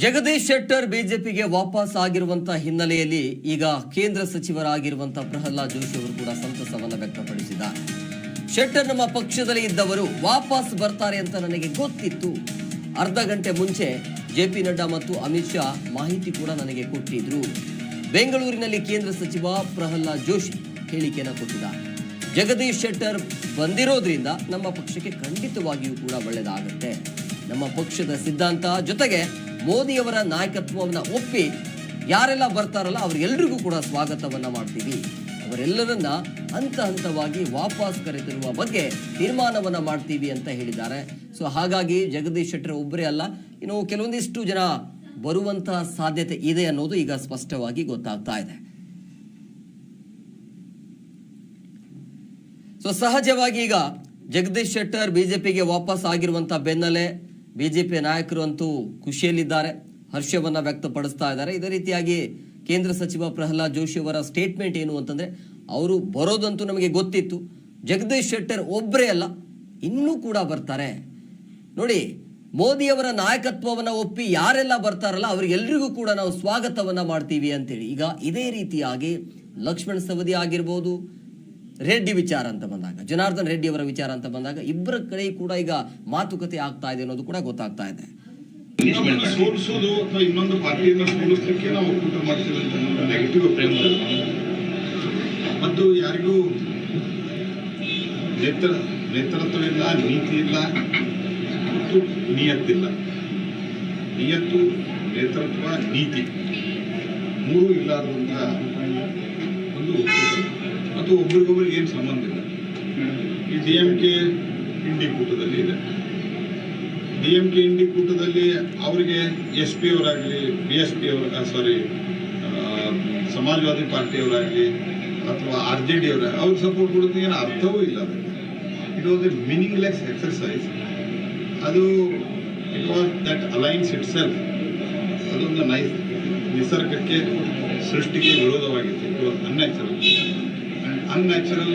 ಜಗದೀಶ್ ಶೆಟ್ಟರ್ ಬಿಜೆಪಿಗೆ ವಾಪಸ್ ಆಗಿರುವಂತಹ ಹಿನ್ನೆಲೆಯಲ್ಲಿ ಈಗ ಕೇಂದ್ರ ಸಚಿವರಾಗಿರುವಂತಹ ಪ್ರಹ್ಲಾದ್ ಜೋಶಿ ಅವರು ಕೂಡ ಸಂತಸವನ್ನು ವ್ಯಕ್ತಪಡಿಸಿದ್ದಾರೆ. ಶೆಟ್ಟರ್ ನಮ್ಮ ಪಕ್ಷದಲ್ಲಿ ಇದ್ದವರು ವಾಪಸ್ ಬರ್ತಾರೆ ಅಂತ ನನಗೆ ಗೊತ್ತಿತ್ತು. ಅರ್ಧ ಗಂಟೆ ಮುಂಚೆ ಜೆ ಪಿ ನಡ್ಡಾ ಮತ್ತು ಅಮಿತ್ ಶಾ ಮಾಹಿತಿ ಕೂಡ ನನಗೆ ಕೊಟ್ಟಿದ್ರು. ಬೆಂಗಳೂರಿನಲ್ಲಿ ಕೇಂದ್ರ ಸಚಿವ ಪ್ರಹ್ಲಾದ್ ಜೋಶಿ ಹೇಳಿಕೆಯನ್ನು ಕೊಟ್ಟಿದ್ದಾರೆ. ಜಗದೀಶ್ ಶೆಟ್ಟರ್ ಬಂದಿರೋದ್ರಿಂದ ನಮ್ಮ ಪಕ್ಷಕ್ಕೆ ಖಂಡಿತವಾಗಿಯೂ ಕೂಡ ಒಳ್ಳೆಯದಾಗುತ್ತೆ ನಮ್ಮ ಪಕ್ಷದ ಸಿದ್ಧಾಂತ ಜೊತೆಗೆ ಮೋದಿಯವರ ನಾಯಕತ್ವವನ್ನ ಒಪ್ಪಿ ಯಾರೆಲ್ಲ ಬರ್ತಾರಲ್ಲ ಅವರೆಲ್ಲರಿಗೂ ಕೂಡ ಸ್ವಾಗತವನ್ನ ಮಾಡ್ತೀವಿ. ಅವರೆಲ್ಲರನ್ನ ಹಂತ ಹಂತವಾಗಿ ವಾಪಸ್ ಕರೆತರುವ ಬಗ್ಗೆ ತೀರ್ಮಾನವನ್ನು ಮಾಡ್ತೀವಿ ಅಂತ ಹೇಳಿದ್ದಾರೆ. ಸೊ ಹಾಗಾಗಿ ಜಗದೀಶ್ ಶೆಟ್ಟರ್ ಒಬ್ಬರೇ ಅಲ್ಲ, ಇನ್ನು ಕೆಲವೊಂದಿಷ್ಟು ಜನ ಬರುವಂತಹ ಸಾಧ್ಯತೆ ಇದೆ ಅನ್ನೋದು ಈಗ ಸ್ಪಷ್ಟವಾಗಿ ಗೊತ್ತಾಗ್ತಾ ಇದೆ. ಸೊ ಸಹಜವಾಗಿ ಈಗ ಜಗದೀಶ್ ಶೆಟ್ಟರ್ ಬಿಜೆಪಿಗೆ ವಾಪಸ್ ಆಗಿರುವಂತಹ ಬೆನ್ನಲ್ಲೇ ಬಿಜೆಪಿ ನಾಯಕರು ಅಂತೂ ಖುಷಿಯಲ್ಲಿದ್ದಾರೆ, ಹರ್ಷವನ್ನ ವ್ಯಕ್ತಪಡಿಸ್ತಾ ಇದ್ದಾರೆ. ಇದೇ ರೀತಿಯಾಗಿ ಕೇಂದ್ರ ಸಚಿವ ಪ್ರಹ್ಲಾದ್ ಜೋಶಿ ಅವರ ಸ್ಟೇಟ್ಮೆಂಟ್ ಏನು ಅಂತಂದ್ರೆ, ಅವರು ಬರೋದಂತೂ ನಮಗೆ ಗೊತ್ತಿತ್ತು. ಜಗದೀಶ್ ಶೆಟ್ಟರ್ ಒಬ್ಬರೇ ಅಲ್ಲ, ಇನ್ನೂ ಕೂಡ ಬರ್ತಾರೆ. ನೋಡಿ ಮೋದಿಯವರ ನಾಯಕತ್ವವನ್ನು ಒಪ್ಪಿ ಯಾರೆಲ್ಲ ಬರ್ತಾರಲ್ಲ ಅವರಿಗೆಲ್ಲರಿಗೂ ಕೂಡ ನಾವು ಸ್ವಾಗತವನ್ನ ಮಾಡ್ತೀವಿ ಅಂತೇಳಿ. ಈಗ ಇದೇ ರೀತಿಯಾಗಿ ಲಕ್ಷ್ಮಣ್ ಸವದಿ ಆಗಿರ್ಬೋದು, ರೆಡ್ಡಿ ವಿಚಾರ ಅಂತ ಬಂದಾಗ. ಜನಾರ್ದನ್ ರೆಡ್ಡಿ ಅವರ ವಿಚಾರ ಅಂತ ಬಂದಾಗ ಇಬ್ಬರ ಕಡೆ ಕೂಡ ಈಗ ಮಾತುಕತೆ ಆಗ್ತಾ ಇದೆ ಅನ್ನೋದು ಕೂಡ ಗೊತ್ತಾಗ್ತಾ ಇದೆ. ಸೋಲಿಸೋದು ಅಥವಾ ಇನ್ನೊಂದು ಪಾರ್ಟಿಯಿಂದ ಸೋಲಿಸಲಿಕ್ಕೆ ನಾವು ಒಕ್ಕೂಟ ಮಾಡ್ತೀವಿ ಅಂತ ನೆಗೆಟಿವ್ ಪ್ರೇಮ ಮತ್ತು ಯಾರಿಗೂ ನೇತೃತ್ವ ಇಲ್ಲ ನೀತಿ ಇಲ್ಲ ಮತ್ತು ನಿಯತ್ತಿಲ್ಲ. ನಿಯತ್ತು ನೇತೃತ್ವ ನೀತಿ ಮೂರು ಇಲ್ಲಾದಂತಹ ಒಂದು ಒಕ್ಕೂಟ. ಮತ್ತು ಒಬ್ರಿಗೊಬ್ರಿಗೆ ಏನು ಸಂಬಂಧ ಇಲ್ಲ. ಈ ಡಿ ಎಂ ಕೆ ಇಂಡಿ ಕೂಟದಲ್ಲಿ ಇದೆ. ಡಿ ಎಂ ಕೆ ಇಂಡಿ ಕೂಟದಲ್ಲಿ ಅವರಿಗೆ ಎಸ್ ಪಿ ಅವರಾಗಲಿ, ಬಿ ಎಸ್ ಪಿ ಅವರ ಸಾರಿ ಸಮಾಜವಾದಿ ಪಾರ್ಟಿಯವರಾಗಲಿ ಅಥವಾ ಆರ್ ಜೆ ಡಿ ಅವರ ಅವ್ರಿಗೆ ಸಪೋರ್ಟ್ ಕೊಡೋದು ಏನು ಅರ್ಥವೂ ಇಲ್ಲ ಅದಕ್ಕೆ. It was a meaningless exercise ಅದು it was that alliance itself ಅದೊಂದು ನೈಸ್ ನಿಸರ್ಗಕ್ಕೆ, ಸೃಷ್ಟಿಗೆ ವಿರೋಧವಾಗಿತ್ತು. It was unnatural and unnatural